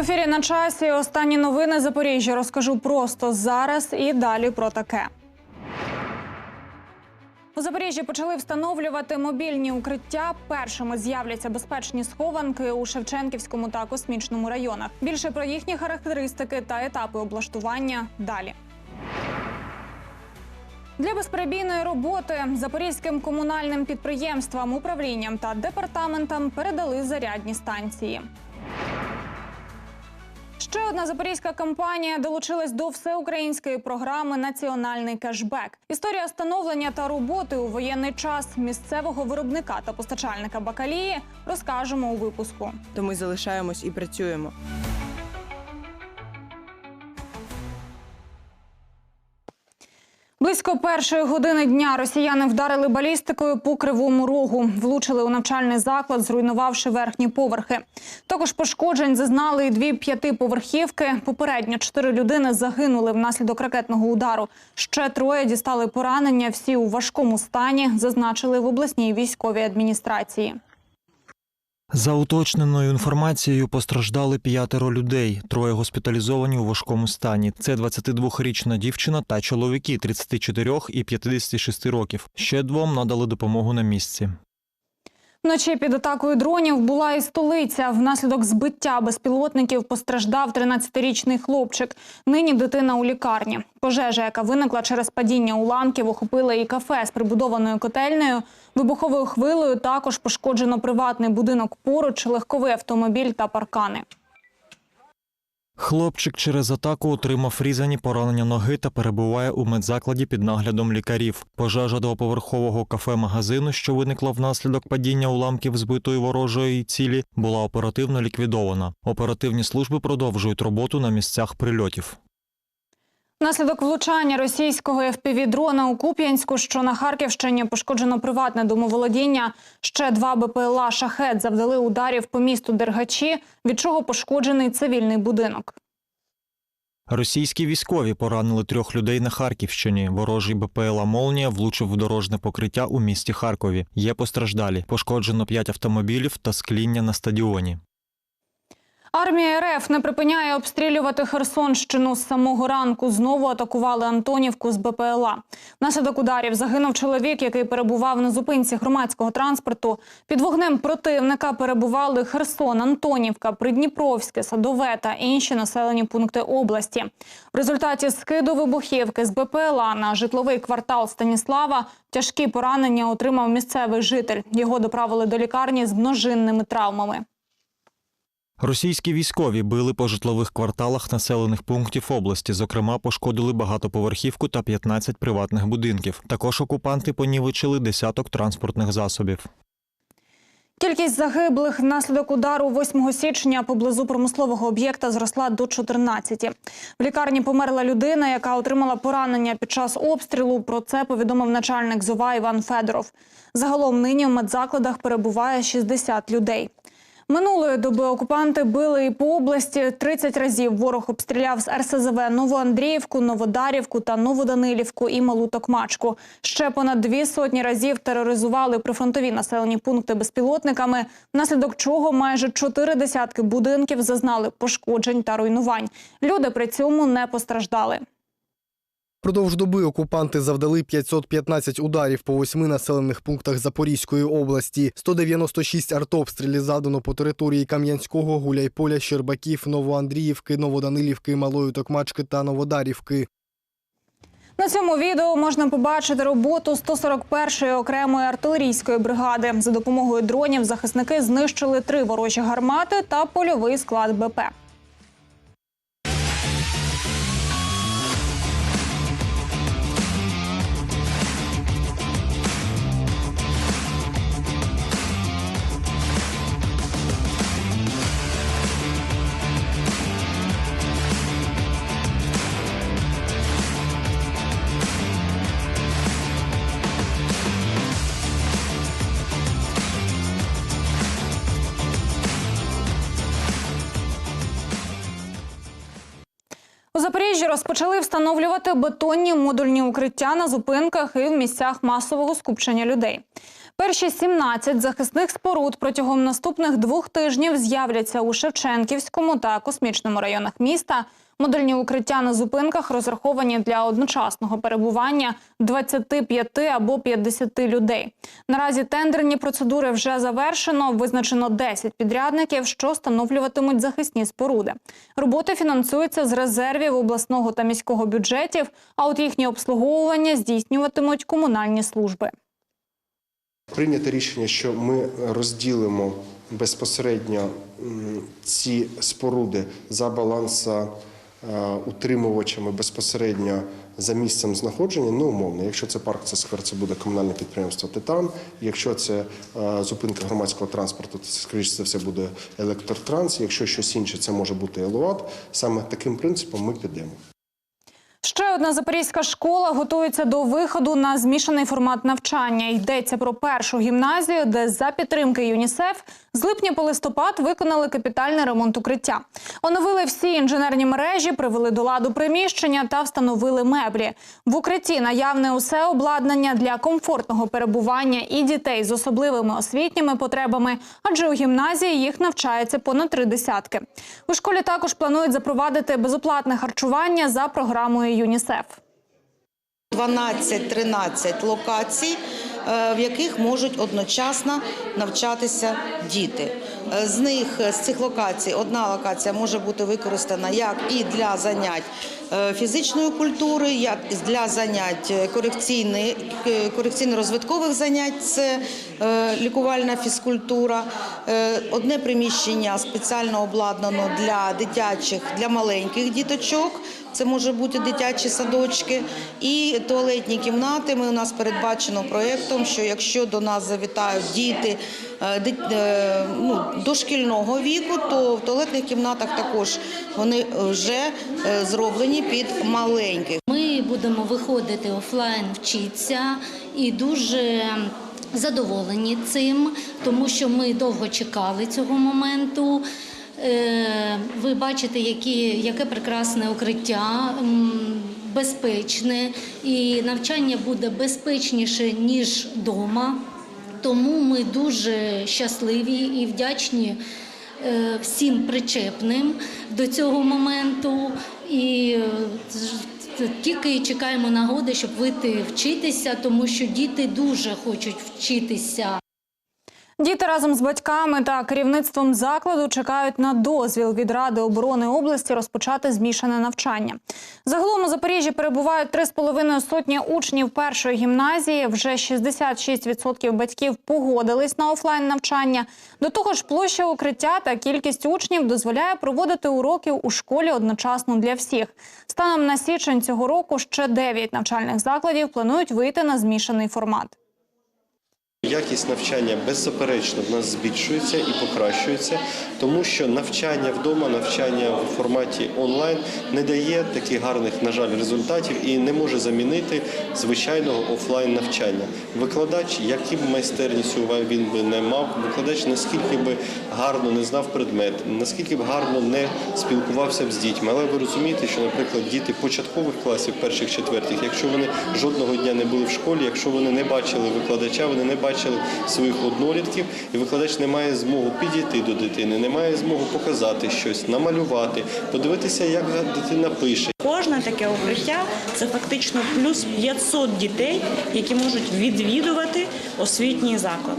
ефірі на часі. Останні новини Запоріжжя розкажу просто зараз і далі про таке. У Запоріжжі почали встановлювати мобільні укриття. Першими з'являться безпечні схованки у Шевченківському та космічному районах. Більше про їхні характеристики та етапи облаштування далі. Для безперебійної роботи запорізьким комунальним підприємствам, управлінням та департаментам передали зарядні станції. Ще одна запорізька компанія долучилась до всеукраїнської програми Національний кешбек. Історія становлення та роботи у воєнний час місцевого виробника та постачальника бакалії розкажемо у випуску. то ми залишаємось і працюємо. Близько першої години дня росіяни вдарили балістикою по кривому рогу, влучили у навчальний заклад, зруйнувавши верхні поверхи. Також пошкоджень зазнали і дві п'ятиповерхівки. Попередньо чотири людини загинули внаслідок ракетного удару. Ще троє дістали поранення. Всі у важкому стані зазначили в обласній військовій адміністрації. За уточненою інформацією постраждали п'ятеро людей. Троє госпіталізовані у важкому стані. Це 22-річна дівчина та чоловіки 34 і 56 років. Ще двом надали допомогу на місці. Вночі під атакою дронів була і столиця. Внаслідок збиття безпілотників постраждав 13-річний хлопчик. Нині дитина у лікарні. Пожежа, яка виникла через падіння уламків, охопила і кафе з прибудованою котельнею. Вибуховою хвилею також пошкоджено приватний будинок поруч, легковий автомобіль та паркани. Хлопчик через атаку отримав різані поранення ноги та перебуває у медзакладі під наглядом лікарів. Пожежа двоповерхового кафе-магазину, що виникла внаслідок падіння уламків збитої ворожої цілі, була оперативно ліквідована. Оперативні служби продовжують роботу на місцях прильотів. Внаслідок влучання російського FPV-дрона у Куп'янську, що на Харківщині пошкоджено приватне домоволодіння. Ще два БПЛА «Шахет» завдали ударів по місту Дергачі, від чого пошкоджений цивільний будинок. Російські військові поранили трьох людей на Харківщині. Ворожий БПЛА Молнія влучив в дорожне покриття у місті Харкові. Є постраждалі. Пошкоджено п'ять автомобілів та скління на стадіоні. Армія РФ не припиняє обстрілювати Херсонщину з самого ранку. Знову атакували Антонівку з БПЛА. Внаслідок ударів загинув чоловік, який перебував на зупинці громадського транспорту. Під вогнем противника перебували Херсон, Антонівка, Придніпровське, Садове та інші населені пункти області. В результаті скиду вибухівки з БПЛА на житловий квартал Станіслава тяжкі поранення отримав місцевий житель. Його доправили до лікарні з множинними травмами. Російські військові били по житлових кварталах населених пунктів області. Зокрема, пошкодили багатоповерхівку та 15 приватних будинків. Також окупанти понівечили десяток транспортних засобів. Кількість загиблих внаслідок удару 8 січня поблизу промислового об'єкта зросла до 14. В лікарні померла людина, яка отримала поранення під час обстрілу. Про це повідомив начальник ЗОВА Іван Федоров. Загалом нині в медзакладах перебуває 60 людей. Минулої доби окупанти били і по області 30 разів. Ворог обстріляв з РСЗВ Новоандріївку, Новодарівку та Новоданилівку і Малу Токмачку. Ще понад дві сотні разів тероризували прифронтові населені пункти безпілотниками, внаслідок чого майже чотири десятки будинків зазнали пошкоджень та руйнувань. Люди при цьому не постраждали. Продовж доби окупанти завдали 515 ударів по восьми населених пунктах Запорізької області. 196 артобстрілів завдано по території Кам'янського, Гуляйполя, Щербаків, Новоандріївки, Новоданилівки, Малої Токмачки та Новодарівки. На цьому відео можна побачити роботу 141-ї окремої артилерійської бригади. За допомогою дронів захисники знищили три ворожі гармати та польовий склад БП. Запоріжжі розпочали встановлювати бетонні модульні укриття на зупинках і в місцях масового скупчення людей. Перші 17 захисних споруд протягом наступних двох тижнів з'являться у Шевченківському та космічному районах міста. Модульні укриття на зупинках розраховані для одночасного перебування 25 або 50 людей. Наразі тендерні процедури вже завершено. Визначено 10 підрядників, що встановлюватимуть захисні споруди. Роботи фінансуються з резервів обласного та міського бюджетів, а от їхнє обслуговування здійснюватимуть комунальні служби. Прийнято рішення, що ми розділимо безпосередньо ці споруди за баланса е, утримувачами безпосередньо за місцем знаходження. Ну, умовно, якщо це парк, це сквер, це буде комунальне підприємство Титан. Якщо це е, зупинка громадського транспорту, то це скоріше за все буде електротранс. Якщо щось інше, це може бути елеват. Саме таким принципом ми підемо. Ще одна запорізька школа готується до виходу на змішаний формат навчання. Йдеться про першу гімназію, де за підтримки ЮНІСЕФ з липня по листопад виконали капітальний ремонт укриття. Оновили всі інженерні мережі, привели до ладу приміщення та встановили меблі. В укритті наявне усе обладнання для комфортного перебування і дітей з особливими освітніми потребами, адже у гімназії їх навчається понад три десятки. У школі також планують запровадити безоплатне харчування за програмою ЮНІСЕФ. 12-13 локацій, е, в яких можуть одночасно навчатися діти. Е, З них з цих локацій одна локація може бути використана як і для занять е, фізичної культури, як і для занять корекційно-розвиткових занять, це лікувальна фізкультура. Одне приміщення спеціально обладнано для дитячих, для маленьких діточок. Це може бути дитячі садочки і туалетні кімнати. Ми у нас передбачено проєктом, що якщо до нас завітають діти е, е, ну, дошкільного віку, то в туалетних кімнатах також вони вже е, зроблені під маленьких. Ми будемо виходити офлайн вчитися і дуже задоволені цим, тому що ми довго чекали цього моменту. Е, Ви бачите, які, яке прекрасне укриття, безпечне, і навчання буде безпечніше ніж вдома. Тому ми дуже щасливі і вдячні е, всім причепним до цього моменту. І е, тільки чекаємо нагоди, щоб вийти вчитися, тому що діти дуже хочуть вчитися. Діти разом з батьками та керівництвом закладу чекають на дозвіл від Ради оборони області розпочати змішане навчання. Загалом у Запоріжжі перебувають 3,5 сотні учнів першої гімназії. Вже 66% батьків погодились на офлайн навчання. До того ж, площа укриття та кількість учнів дозволяє проводити уроки у школі одночасно для всіх. Станом на січень цього року ще 9 навчальних закладів планують вийти на змішаний формат. Якість навчання беззаперечно в нас збільшується і покращується, тому що навчання вдома, навчання в форматі онлайн не дає таких гарних, на жаль, результатів і не може замінити звичайного офлайн навчання. Викладач, які б майстерністю він би не мав, викладач наскільки би гарно не знав предмет, наскільки б гарно не спілкувався б з дітьми. Але ви розумієте, що, наприклад, діти початкових класів, перших четвертих, якщо вони жодного дня не були в школі, якщо вони не бачили викладача, вони не бачили своїх однолітків, і викладач не має змогу підійти до дитини, не має змогу показати щось, намалювати, подивитися, як дитина пише. Кожне таке укриття це фактично плюс 500 дітей, які можуть відвідувати освітній заклад.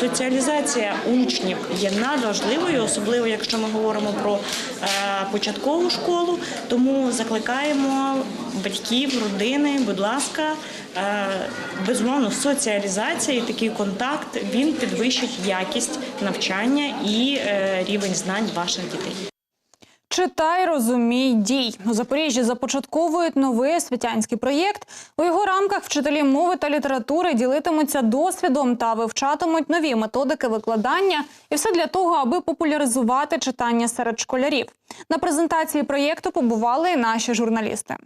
Соціалізація учнів є надважливою, особливо якщо ми говоримо про е, початкову школу. Тому закликаємо батьків, родини, будь ласка, е, безумовно, соціалізація і такий контакт він підвищить якість навчання і е, рівень знань ваших дітей. Читай, розумій, дій. У Запоріжжі започатковують новий освітянський проєкт. У його рамках вчителі мови та літератури ділитимуться досвідом та вивчатимуть нові методики викладання. І все для того, аби популяризувати читання серед школярів. На презентації проєкту побували і наші журналісти.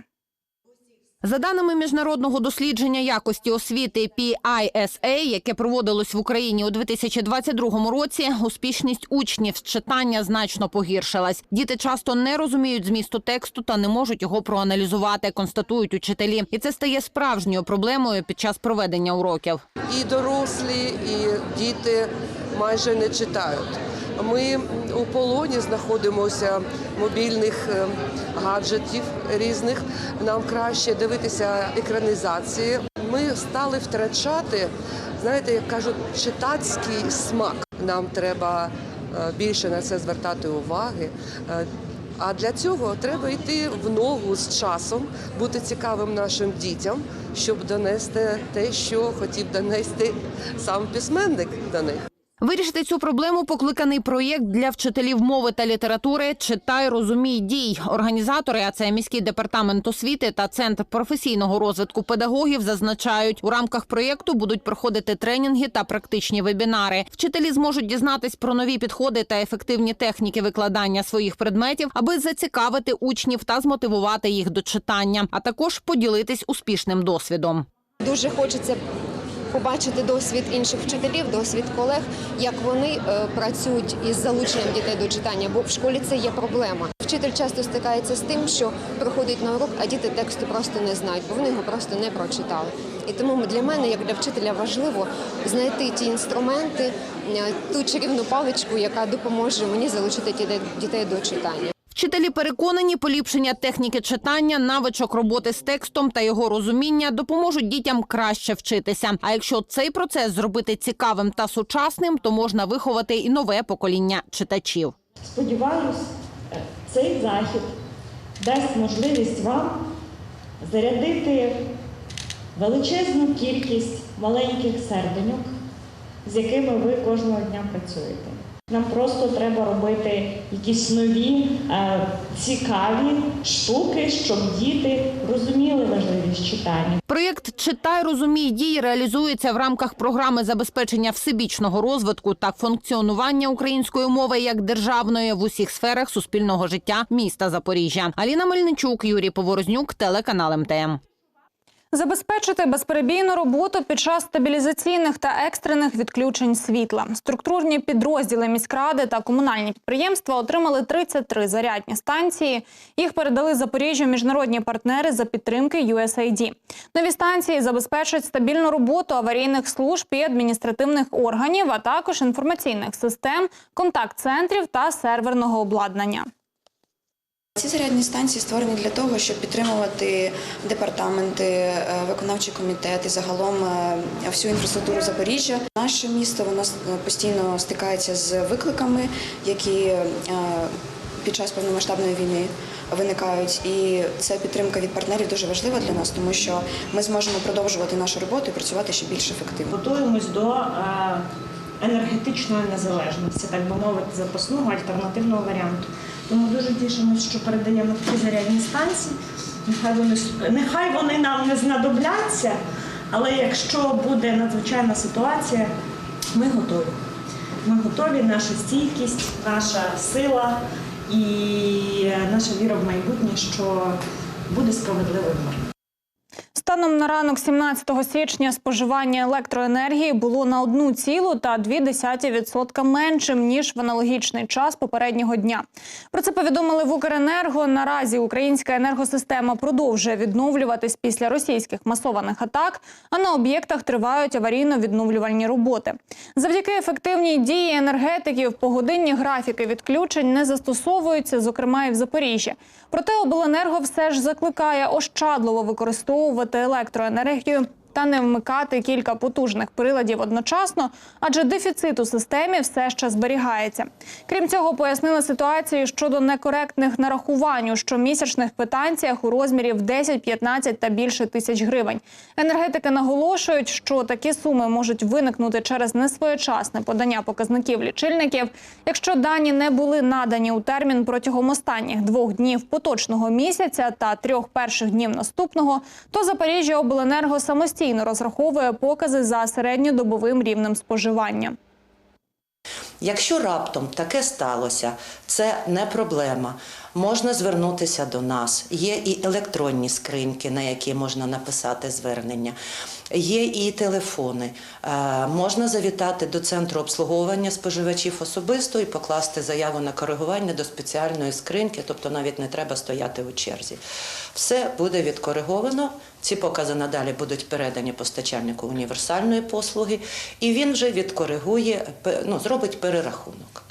За даними міжнародного дослідження якості освіти PISA, яке проводилось в Україні у 2022 році, успішність учнів з читання значно погіршилась. Діти часто не розуміють змісту тексту та не можуть його проаналізувати, констатують учителі. І це стає справжньою проблемою під час проведення уроків. і дорослі, і діти майже не читають. Ми у полоні знаходимося мобільних е, гаджетів різних. Нам краще дивитися екранізації. Ми стали втрачати, знаєте, як кажуть, читацький смак. Нам треба е, більше на це звертати уваги. Е, А для цього треба йти в ногу з часом, бути цікавим нашим дітям, щоб донести те, що хотів донести сам письменник до них. Вирішити цю проблему покликаний проєкт для вчителів мови та літератури Читай, розумій, дій. Організатори, а це міський департамент освіти та центр професійного розвитку педагогів, зазначають, у рамках проєкту будуть проходити тренінги та практичні вебінари. Вчителі зможуть дізнатись про нові підходи та ефективні техніки викладання своїх предметів, аби зацікавити учнів та змотивувати їх до читання, а також поділитись успішним досвідом. Дуже хочеться побачити досвід інших вчителів, досвід колег, як вони е, працюють із залученням дітей до читання, бо в школі це є проблема. Вчитель часто стикається з тим, що приходить на урок, а діти тексту просто не знають, бо вони його просто не прочитали. І тому для мене, як для вчителя, важливо знайти ті інструменти, е, ту чарівну паличку, яка допоможе мені залучити дітей- дітей до читання. Вчителі переконані, поліпшення техніки читання, навичок роботи з текстом та його розуміння допоможуть дітям краще вчитися. А якщо цей процес зробити цікавим та сучасним, то можна виховати і нове покоління читачів. Сподіваюсь, цей захід дасть можливість вам зарядити величезну кількість маленьких серденьок, з якими ви кожного дня працюєте. Нам просто треба робити якісь нові, е, цікаві штуки, щоб діти розуміли важливість читання. Проєкт Читай, розумій, дій реалізується в рамках програми забезпечення всебічного розвитку та функціонування української мови як державної в усіх сферах суспільного життя міста Запоріжжя. Аліна Мельничук, Юрій Поворознюк, телеканал МТМ. Забезпечити безперебійну роботу під час стабілізаційних та екстрених відключень світла. Структурні підрозділи міськради та комунальні підприємства отримали 33 зарядні станції. Їх передали Запоріжжю міжнародні партнери за підтримки USAID. Нові станції забезпечать стабільну роботу аварійних служб і адміністративних органів, а також інформаційних систем, контакт-центрів та серверного обладнання. Ці зарядні станції створені для того, щоб підтримувати департаменти, е, виконавчий комітет і загалом е, всю інфраструктуру Запоріжжя. Наше місто воно постійно стикається з викликами, які е, під час повномасштабної війни виникають. І ця підтримка від партнерів дуже важлива для нас, тому що ми зможемо продовжувати нашу роботу і працювати ще більш ефективно. Готуємось до енергетичної незалежності, так би мовити, запасного альтернативного варіанту. Тому дуже тішимося, що передаємо такі зарядні станції. Нехай вони, нехай вони нам не знадобляться, але якщо буде надзвичайна ситуація, ми готові. Ми готові, наша стійкість, наша сила і наша віра в майбутнє, що буде справедливий мир. Станом на ранок 17 січня споживання електроенергії було на 1,2% меншим ніж в аналогічний час попереднього дня. Про це повідомили в Укренерго. Наразі українська енергосистема продовжує відновлюватись після російських масованих атак, а на об'єктах тривають аварійно-відновлювальні роботи. Завдяки ефективній дії енергетиків погодинні графіки відключень не застосовуються, зокрема і в Запоріжжі. Проте обленерго все ж закликає ощадливо використовувати електроенергію та не вмикати кілька потужних приладів одночасно, адже дефіцит у системі все ще зберігається. Крім цього, пояснили ситуацію щодо некоректних нарахувань у щомісячних квитанціях у розмірі в 10, 15 та більше тисяч гривень. Енергетики наголошують, що такі суми можуть виникнути через несвоєчасне подання показників лічильників. Якщо дані не були надані у термін протягом останніх двох днів поточного місяця та трьох перших днів наступного, то Запоріжжя обленерго самостійно розраховує покази за середньодобовим рівнем споживання. Якщо раптом таке сталося, це не проблема. Можна звернутися до нас. Є і електронні скриньки, на які можна написати звернення, є і телефони. Е, Можна завітати до центру обслуговування споживачів особисто і покласти заяву на коригування до спеціальної скриньки, тобто навіть не треба стояти у черзі. Все буде відкориговано. Ці покази надалі будуть передані постачальнику універсальної послуги, і він вже відкоригує, ну, зробить перерахунок.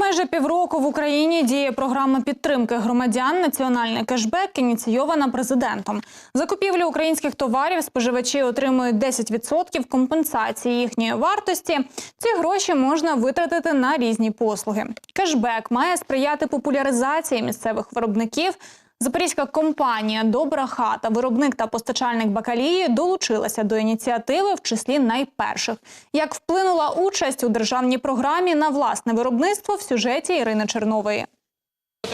Майже півроку в Україні діє програма підтримки громадян Національний кешбек, ініційована президентом. За купівлю українських товарів споживачі отримують 10% компенсації їхньої вартості. Ці гроші можна витратити на різні послуги. Кешбек має сприяти популяризації місцевих виробників. Запорізька компанія Добра хата, виробник та постачальник бакалії долучилася до ініціативи в числі найперших. Як вплинула участь у державній програмі на власне виробництво в сюжеті Ірини Чернової.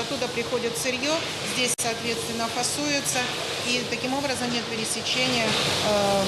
Оттуда приходит сырье, здесь, соответственно, фасуется, и таким образом нет пересечения э,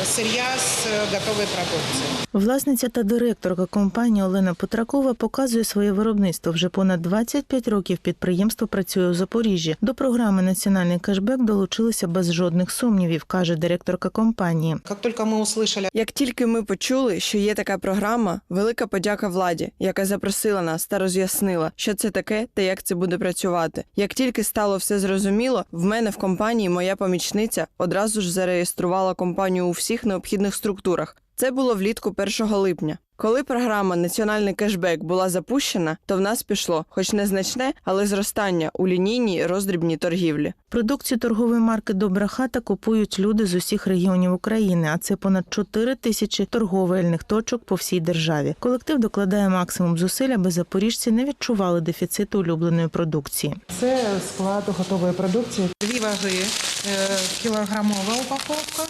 э, сырья с э, готовой продукцией. Власниця та директорка компанії Олена Петракова показує своє виробництво. Вже понад 25 років підприємство працює у Запоріжжі. До програми Національний кешбек долучилися без жодних сумнівів, каже директорка компанії. Як тільки ми услышали, як тільки ми почули, що є така програма, велика подяка владі, яка запросила нас та роз'яснила, що це таке та як це буде працювати. Як тільки стало все зрозуміло, в мене в компанії моя помічниця одразу ж зареєструвала компанію у всіх необхідних структурах. Це було влітку 1 липня. Коли програма Національний кешбек була запущена, то в нас пішло, хоч незначне, але зростання у лінійній роздрібній торгівлі. Продукцію торгової марки Добра хата купують люди з усіх регіонів України, а це понад 4 тисячі торговельних точок по всій державі. Колектив докладає максимум зусиль, аби запоріжці не відчували дефіциту улюбленої продукції. Це склад готової продукції. Дві ваги, е, кілограмова упаковка,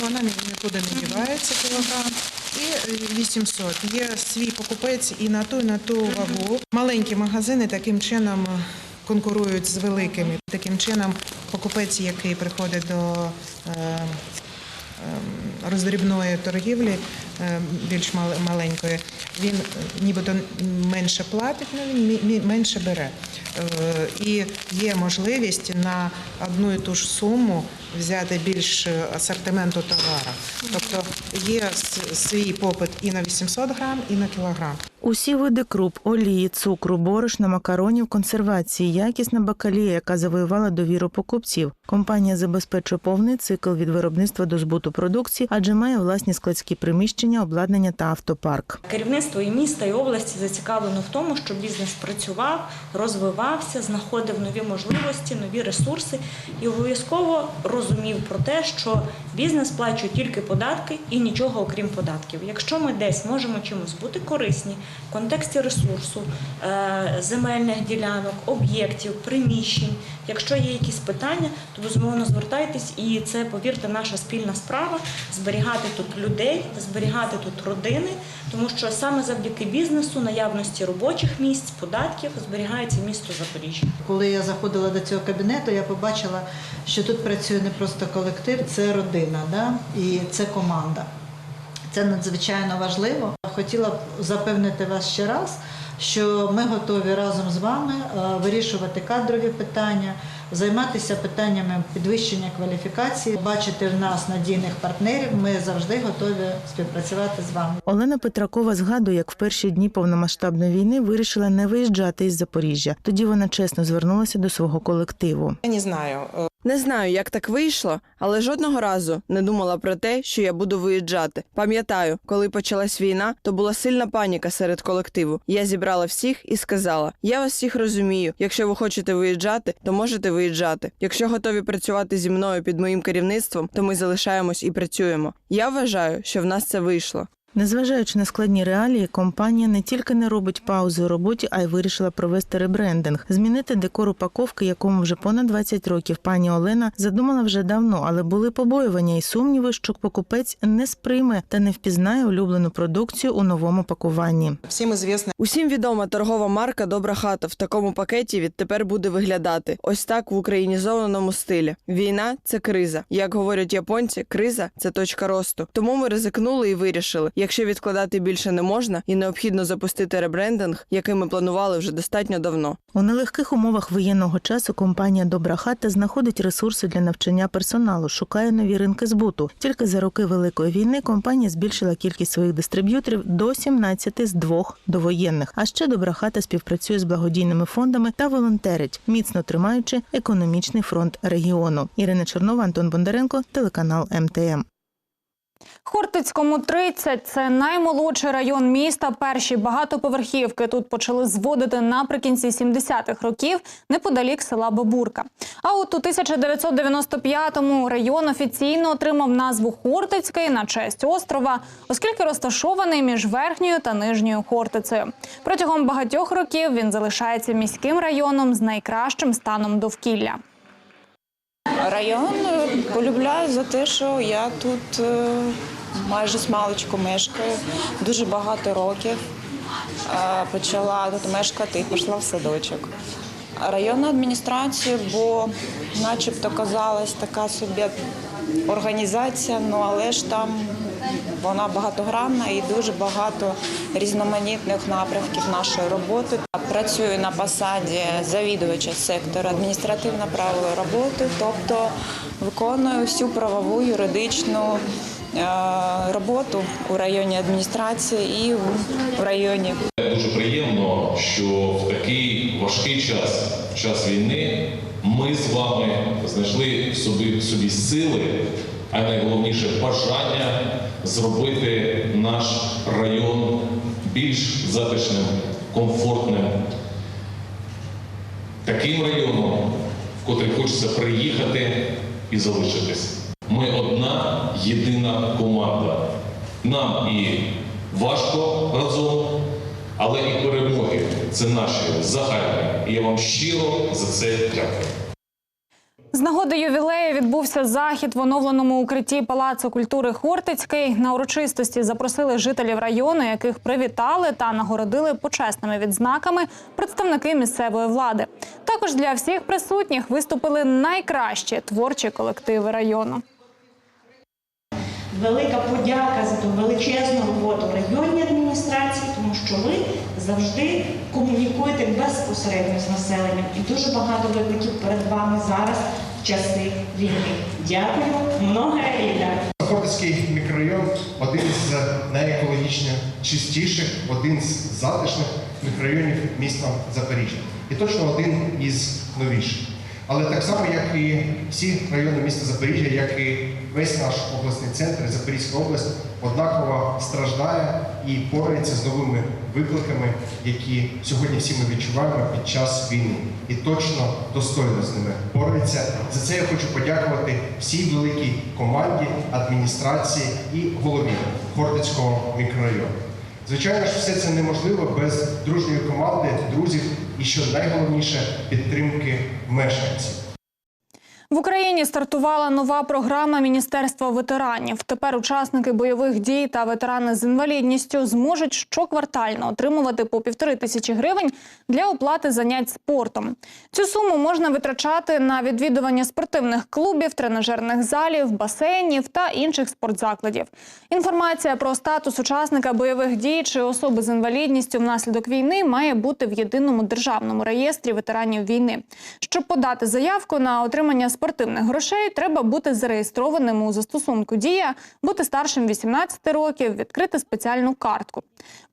вона ні- нікуди не дівається, кілограм. І е, 800. Є свій покупець і на ту, і на ту вагу. Маленькі магазини таким чином е, конкурують з великими. Таким чином, покупець, який приходить до е, роздрібної торгівлі е, більш мал- маленької, він е, нібито менше платить, але він мі- мі- менше бере. Е, І є можливість на одну і ту ж суму взяти більш асортименту товару. Тобто є свій попит і на 800 грам, і на кілограм. Усі види круп, олії, цукру, борошна, макаронів, консервації, якісна бакалія, яка завоювала довіру покупців. Компанія забезпечує повний цикл від виробництва до збуту продукції, адже має власні складські приміщення, обладнання та автопарк. Керівництво і міста, і області зацікавлено в тому, щоб бізнес працював, розвивався, знаходив нові можливості, нові ресурси і обов'язково розумів про те, що бізнес сплачує тільки податки і нічого окрім податків. Якщо ми десь можемо чимось бути корисні в контексті ресурсу, е, земельних ділянок, об'єктів, приміщень, якщо є якісь питання, то безумовно звертайтесь, і це, повірте, наша спільна справа зберігати тут людей, зберігати тут родини, тому що саме завдяки бізнесу, наявності робочих місць, податків зберігається місто Запоріжжя. Коли я заходила до цього кабінету, я побачила, що тут працює не просто колектив, це родина, да? і це команда. Це надзвичайно важливо. Хотіла б запевнити вас ще раз, що ми готові разом з вами е, вирішувати кадрові питання, займатися питаннями підвищення кваліфікації, бачити в нас надійних партнерів. Ми завжди готові співпрацювати з вами. Олена Петракова згадує, як в перші дні повномасштабної війни вирішила не виїжджати із Запоріжжя. Тоді вона чесно звернулася до свого колективу. Я не знаю. е, Не знаю, як так вийшло, але жодного разу не думала про те, що я буду виїжджати. Пам'ятаю, коли почалась війна, то була сильна паніка серед колективу. Я зібрала всіх і сказала: я вас всіх розумію. Якщо ви хочете виїжджати, то можете виїжджати. Якщо готові працювати зі мною під моїм керівництвом, то ми залишаємось і працюємо. Я вважаю, що в нас це вийшло. Незважаючи на складні реалії, компанія не тільки не робить паузи у роботі, а й вирішила провести ребрендинг, змінити декор упаковки, якому вже понад 20 років пані Олена задумала вже давно, але були побоювання і сумніви, що покупець не сприйме та не впізнає улюблену продукцію у новому пакуванні. Всім звісно. Усім відома торгова марка Добра хата в такому пакеті відтепер буде виглядати ось так в українізованому стилі. Війна це криза. Як говорять японці, криза це точка росту. Тому ми ризикнули і вирішили. Якщо відкладати більше не можна і необхідно запустити ребрендинг, який ми планували вже достатньо давно. У нелегких умовах воєнного часу компанія Добра хата знаходить ресурси для навчання персоналу, шукає нові ринки збуту. Тільки за роки великої війни компанія збільшила кількість своїх дистриб'юторів до 17 з двох довоєнних. А ще Добра хата співпрацює з благодійними фондами та волонтерить, міцно тримаючи економічний фронт регіону. Ірина Чернова, Антон Бондаренко, телеканал МТМ. Хортицькому 30 – це наймолодший район міста. Перші багатоповерхівки тут почали зводити наприкінці 70-х років неподалік села Бабурка. А от у 1995-му район офіційно отримав назву Хортицький на честь острова, оскільки розташований між верхньою та нижньою Хортицею. Протягом багатьох років він залишається міським районом з найкращим станом довкілля. Район е, полюбляю за те, що я тут е, майже з маличку мешкаю, дуже багато років. Е, Почала тут мешкати і пішла в садочок. Районна адміністрація, бо начебто казалась така собі організація, ну але ж там вона багатогранна і дуже багато різноманітних напрямків нашої роботи. Працюю на посаді завідувача сектору адміністративно-правової роботи, тобто виконую всю правову юридичну е, роботу у районній адміністрації і в районі. Дуже приємно, що в такий важкий час, в час війни, ми з вами знайшли собі, собі сили, а найголовніше бажання зробити наш район більш затишним, комфортним, таким районом, в котрий хочеться приїхати і залишитись. Ми одна єдина команда. Нам і важко разом, але і перемоги це наші загальні. І я вам щиро за це дякую. З нагоди ювілею відбувся захід в оновленому укритті Палацу культури Хортицький. На урочистості запросили жителів району, яких привітали та нагородили почесними відзнаками представники місцевої влади. Також для всіх присутніх виступили найкращі творчі колективи району. Велика подяка за ту величезну роботу районній адміністрації, тому що ви завжди комунікуєте безпосередньо з населенням. І дуже багато викликів перед вами зараз в часи війни. Дякую, много літа. Хортицький мікрорайон один з найекологічно чистіших, один з затишних мікрорайонів міста Запоріжжя. І точно один із новіших. Але так само, як і всі райони міста Запоріжжя, як і весь наш обласний центр, Запорізька область, однаково страждає і бореться з новими викликами, які сьогодні всі ми відчуваємо під час війни. І точно достойно з ними бореться. За це я хочу подякувати всій великій команді, адміністрації і голові Хортицького мікрорайону. Звичайно ж, все це неможливо без дружньої команди, друзів і, що найголовніше, підтримки мешканців. В Україні стартувала нова програма Міністерства ветеранів. Тепер учасники бойових дій та ветерани з інвалідністю зможуть щоквартально отримувати по півтори тисячі гривень для оплати занять спортом. Цю суму можна витрачати на відвідування спортивних клубів, тренажерних залів, басейнів та інших спортзакладів. Інформація про статус учасника бойових дій чи особи з інвалідністю внаслідок війни має бути в єдиному державному реєстрі ветеранів війни. Щоб подати заявку на отримання спортивних грошей, треба бути зареєстрованим у застосунку Дія, бути старшим 18 років, відкрити спеціальну картку.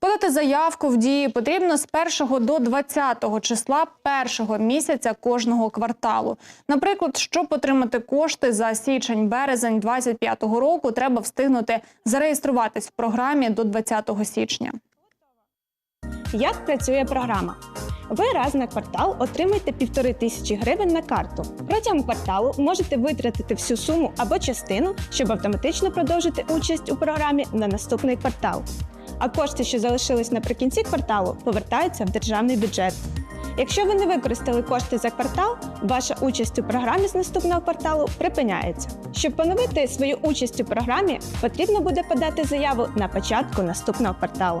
Подати заявку в дії потрібно з 1 до 20 числа першого місяця кожного кварталу. Наприклад, щоб отримати кошти за січень-березень 2025 року, треба встигнути зареєструватись в програмі до 20 січня. Як працює програма? Ви раз на квартал отримаєте півтори тисячі гривень на карту. Протягом кварталу можете витратити всю суму або частину, щоб автоматично продовжити участь у програмі на наступний квартал. А кошти, що залишились наприкінці кварталу, повертаються в державний бюджет. Якщо ви не використали кошти за квартал, ваша участь у програмі з наступного кварталу припиняється. Щоб поновити свою участь у програмі, потрібно буде подати заяву на початку наступного кварталу.